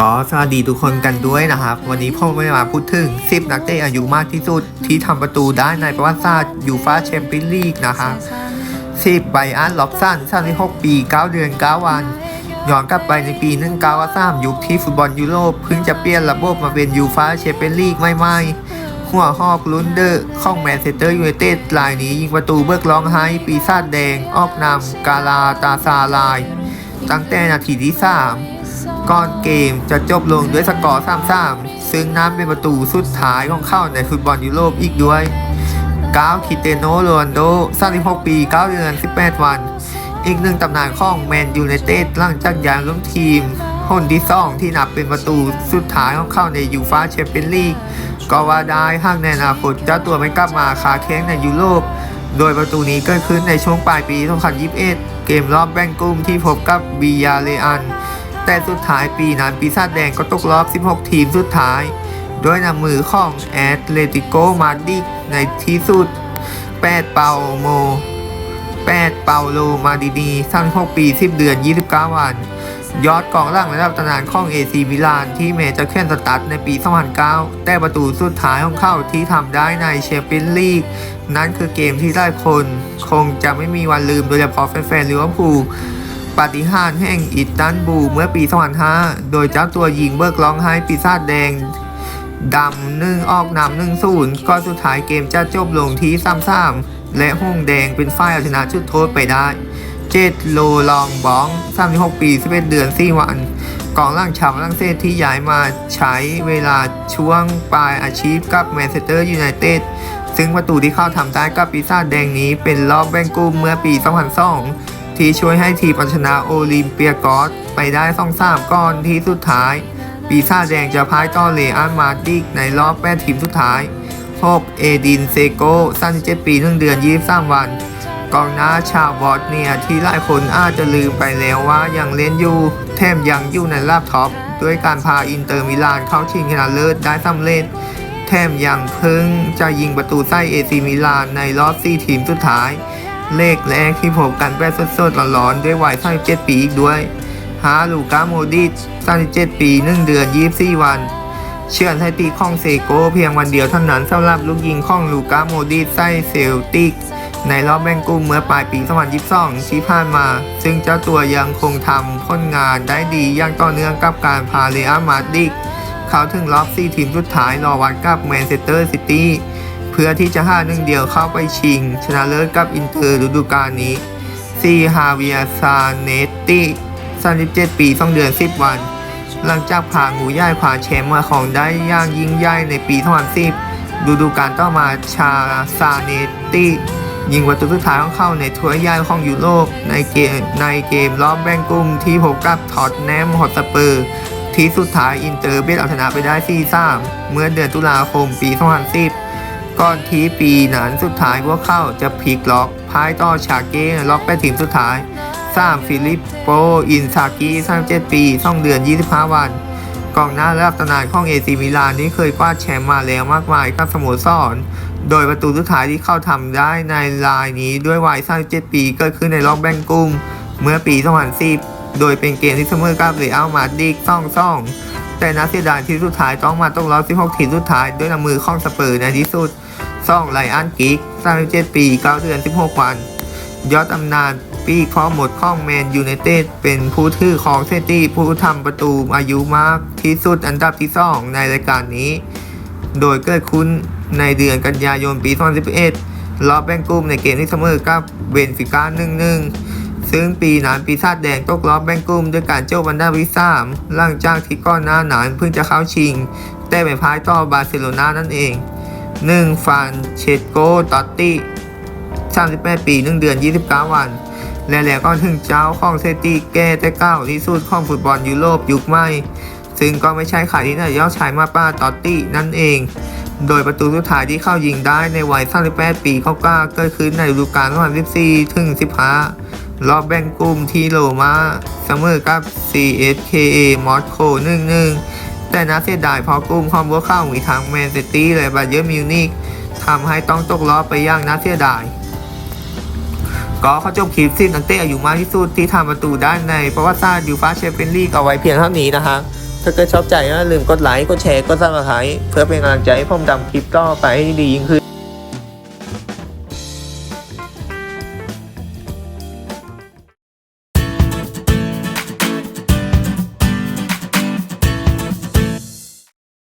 ก็สวัสดีทุกคนกันด้วยนะครับ วันนี้ผมไม่มาพูดถึง 10 นักเตะอายุมากที่สุด ที่ทำประตูได้ในประวัติศาสตร์ยูฟาแชมเปี้ยนลีกนะครับ10ไบอันล็อบสัน36 ปี 9 เดือน 9 วัน ย้อนกลับไปในปี 1993 ยุคที่ฟุตบอลยุโรปเพิ่งจะเปลี่ยนระบบมาเป็นยูฟาแชมเปี้ยนลีกใหม่ๆหัวหอกลุนเดอร์ของแมนเชสเตอร์ยูไนเต็ดรายนี้ยิงประตูเบิกร้องไห้ปีศาจแดง ออกนำกาลาตาซาลาย ตั้งแต่นาทีที่ 3 ก่อนเกมจะจบลงด้วยสกอร์3-3 ซึ่งนั่นเป็นประตูสุดท้ายของเข้าในฟุตบอลยุโรปอีกด้วยก้าวคิเตโนโรนโด36ปี 9 เดือน 18 วัน อีกหนึ่งตำนานของแมนยูไนเต็ดหลังจากย้ายร่วมทีมคนที่สองที่นับเป็นประตูสุดท้ายของเข้าในยูฟาแชมเปี้ยนลีกก็ว่าได้หากในอนาคตเจ้าตัวไม่กลับมาคาแข้งในยุโรป โดยประตูนี้เกิดขึ้นในช่วงปลายปี 2021 เกมรอบแบ่งกลุ่มที่พบกับบียาเลอัน แต่สุดท้ายปีนั้นปีศาจแดงก็ตกรอบ 16 ทีมสุดท้าย ด้วยนำมือของแอตเลติโกมาดริดในที่สุด 8 เปาโม 8 เปาโลมาดินี36ปี 10 เดือน 29 วัน ยอดกองล่างระดับตำนานของเอซีมิลานที่เมจะแค่นสตัดในปี 2009 แต่ประตูสุดท้ายของเขาที่ทำได้ในแชมเปี้ยนลีกนั่นคือเกมที่หลายคน คงจะไม่มีวันลืมโดยเฉพาะแฟนๆลิเวอร์พูล ปาฏิหาริย์แห่งอิตตันบูลเมื่อปี 2005 โดยเจ้าตัวยิงเบิกร้องไห้ปีศาจแดงดำหนึ่งออกนำหนึ่งศูนย์ก็สุดท้ายเกมจะจบลงที่3-3และห้องแดงเป็นฝ่ายเอาชนะจุดโทษไปได้เจ็ดโลลองบอง 36 ปี 11 เดือน 4 วัน กองล่างชาวฝรั่งเศสที่ย้ายมาใช้เวลาช่วงปลายอาชีพกับแมนเชสเตอร์ยูไนเต็ดซึ่งประตูที่เข้าทำได้กับปีศาจแดงนี้เป็นรอบแบ่งกลุ่มเมื่อปี 2002 ที่ช่วยให้ทีมชนะโอลิมเปียกอสไปได้2-3ก่อนที่สุดท้าย ปีศาแดงจะพ่ายต่อเลอันมาดริกในรอบ8ทีมสุดท้ายพบเอดินเซโก37ปี1เดือน 23 วัน กองหน้าชาวบอสเนียที่หลายคนอาจจะลืมไปแล้วว่ายังเล่นอยู่ แถมยังอยู่ในรอบท็อป ด้วยการพาอินเตอร์มิลานเข้าชิงชนะเลิศได้สำเร็จ แถมยังเพิ่งจะยิงประตูใส่เอซีมิลานในรอบ4ทีมสุดท้าย เลขแรกที่พบกันแบบสดๆร้อนๆด้วยวัย37ปีอีกด้วยฮาลูกาโมดิช37ปี 1 เดือน 24 วัน เชื่อสถิติของเซโกเพียงวันเดียวเท่านั้นสำหรับลูกยิงข้องลูกาโมดิชไส้เซลติก ในรอบแบ่งกลุ่มเมื่อปลายปี 2022 ที่ผ่านมา ซึ่งเจ้าตัวยังคงทำผลงานได้ดีอย่างต่อเนื่องกับการพาเรอัลมาดริดเข้าถึงรอบ 4 ทีมสุดท้ายรอวัดกับแมนเชสเตอร์ซิตี้ เพื่อที่จะห้าหนึ่งเดียวเข้าไปชิง ชนะเลิศกับอินเตอร์ฤดูกาลนี้ซีฮาเวียซาเนตติ37 ปี2เดือน 10 วัน หลังจากผ่างูย่ายผ่าแชมป์มาของได้ย่างยิ่งใหญ่ในปี2010ฤดูกาลต่อมาชาซาเนตติยิงประตูสุดท้ายของเข้าในถ้วยใหญ่ของยุโรปในเกมในเกมรอบแบ่งกลุ่มที่พบกับทอตแนมฮอตสเปอร์ ที่สุดท้ายอินเตอร์เบสเอาชนะไปได้4-3เมื่อเดือนตุลาคมปี2010 ก่อนที่ปีนั้นสุดท้ายพวกเขาจะพลิกล็อกพายต่อชาเก้ล็อกแปดทีมสุดท้าย 3 ฟิลิปโป อินซากิ37 ปี2เดือน 25 วันกองหน้าระดับตำนานของเอซีมิลานที่เคยคว้าแชมป์มาแล้วมากมายกับสโมสร โดยประตูสุดท้ายที่เข้าทำได้ในลายนี้ด้วยวัย37ปีเกิดขึ้นในรอบแบ่งกลุ่มเมื่อปี 2010 โดยเป็นเกมที่เสมอกับเรอัลมาดริด2-2 แต่นัดเสียดายที่สุดท้ายต้องมาต้องรอบ 16 ทีมสุดท้ายด้วยน้ำมือของสเปอร์ในที่สุดซ่องไลอันกิก37 ปี 9 เดือน 16 วัน ยอดตำนานปีกข้อหมดข้องแมนยูไนเต็ดเป็นผู้ถือของเซตี้ผู้ทำประตูอายุมากที่สุดอันดับที่ 2 ในรายการนี้ โดยเกิดขึ้นในเดือนกันยายนปี 2011รอบแบ่งกลุ่มในเกมที่เสมอกับเบนฟิก้า1-1 ซึ่งปีนั้นปีศาจแดงตกรอบแบ่งกลุ่มด้วยการเจ้าบันดาวิสามหลังจากที่ก่อนหน้านั้นเพิ่งจะเข้าชิง แต่ไปพ่ายต่อบาร์เซโลนานั่นเอง 1. ฟานเชตโกตอตติ38 ปี 1 เดือน 29 วัน และแล้วก็ถึงเจ้าของเซตีแก่แต่เก้าที่สุดของฟุตบอลยุโรปยุคใหม่ ซึ่งก็ไม่ใช่ใครที่ไหนย่อชายมาป้าตอตตี้นั่นเอง โดยประตูสุดท้ายที่เข้ายิงได้ในวัย 38 ปีเขาก็เกิดขึ้นในฤดูกาล2014 ถึง 15 รอบแบ่งกลุ่มที่โรมาเสมอกับ CSKA มอสโก1-1 แต่น่าเสียดายเพราะกลุ่มของพวกเข้ามีทั้งแมนซิตี้และบาเยิร์มิวนิกทำให้ต้องตกรอบไปอย่างน่าเสียดายก็เขาจบคลิปสินักเตะอายุมากที่สุดที่ทำประตูได้ในประวัติศาสตร์ยูฟาแชมเปี้ยนลีกเอาไว้เพียงเท่านี้นะฮะ ถ้าเกิดชอบใจก็ลืมกดไลค์ กดแชร์ กดซับสไครต์เพื่อเป็นกำลังใจให้ผมทำคลิปต่อไปให้ดียิ่งขึ้น